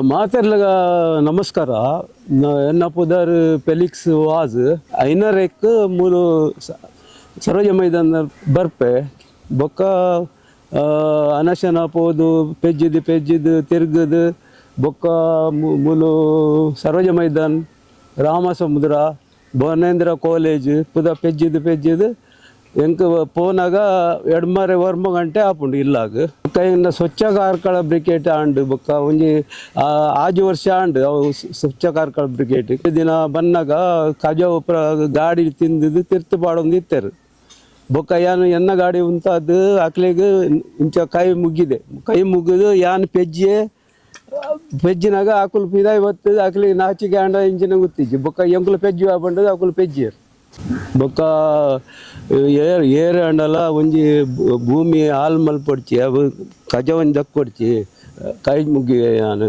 ಮಾತೆರ್ಲಗ ನಮಸ್ಕಾರ. ಎನ್ನ ಪೆಲಿಕ್ಸ್ ವಾಜ್ ಐನರೆಕ್ ಸ- ಸರೋಜ ಮೈದಾನ ಬರ್ಪೆ. ಬೊಕ್ಕ ಅನಶನ ಪೋದು, ಪೆಜ್ಜಿದ್ ಪೆಜ್ಜಿದ್, ತಿರ್ಗದ್, ಬೊಕ್ಕ ಮೂಲು ಸರೋಜ ಮೈದಾನ್, ರಾಮಸಮುದ್ರ ಭುವನೇಂದ್ರ ಕಾಲೇಜ್, ಪುದ ಪೆಜ್ಜಿದ್ ಪೆಜ್ಜಿದ್ ಎಂಕ್ ಪೋನಾಗ ಎಡ್ಮರೆ ವರ್ಮ ಗಂಟೆ ಆಪುಂಡು ಇಲ್ಲಾಗ. ಕೈಯಿಂದ ಸ್ವಚ್ಛ ಕಾರ್ಕಳ ಬ್ರಿಕೆಟ್ ಆಂಡ್, ಬೊಕ್ಕ ಒಂಜಿ ಆಜು ವರ್ಷ ಆಂಡು ಅವು ಸ್ವಚ್ಛ ಕಾರ್ಕಳ ಬ್ರಿಕೆಟ್. ದಿನ ಬನ್ನಾಗ ಕಜ ಗಾಡಿ ತಿಂದಿದ್ದು ತಿರ್ತು ಪಾಡೊಂದು ಇತ್ತರು. ಬೊಕ್ಕ ಯಾನು ಎನ್ನ ಗಾಡಿ ಉಂತಾದು ಅಕ್ಲಿಗೆ ಇಂಚ ಕೈ ಮುಗಿದೆ ಕೈ ಮುಗಿದು ಯಾನ್ ಪೆಜ್ಜೆ, ಪೆಜ್ಜಿನಾಗ ಆಕುಲು ಪಿದಾಯಿ ಬತ್ತದ ಅಕ್ಲಿಗೆ ನಾಚಿಗೆ ಆಂಡ ಇಂಚಿನ ಗೊತ್ತಿಜ್ಜಿ. ಬೊಕ್ಕ ಎಂಕುಲು ಪೆಜ್ಜು ಬಂಡದು ಅಕುಲು ಪೆಜ್ಜಿಯರು ಬೊಕ್ಕ ಏರ್ ಏರ್ ಹಣ್ಣೆಲ್ಲ ಒಂಜಿ ಭೂಮಿ ಹಾಲು ಮಲ್ಪೊಡ್ಚಿ ಅವು ಕಜ ಒಂಜಿ ದಕ್ಕೊಡ್ಚಿ ಕೈ ಮುಗ್ಗಿ ನಾನು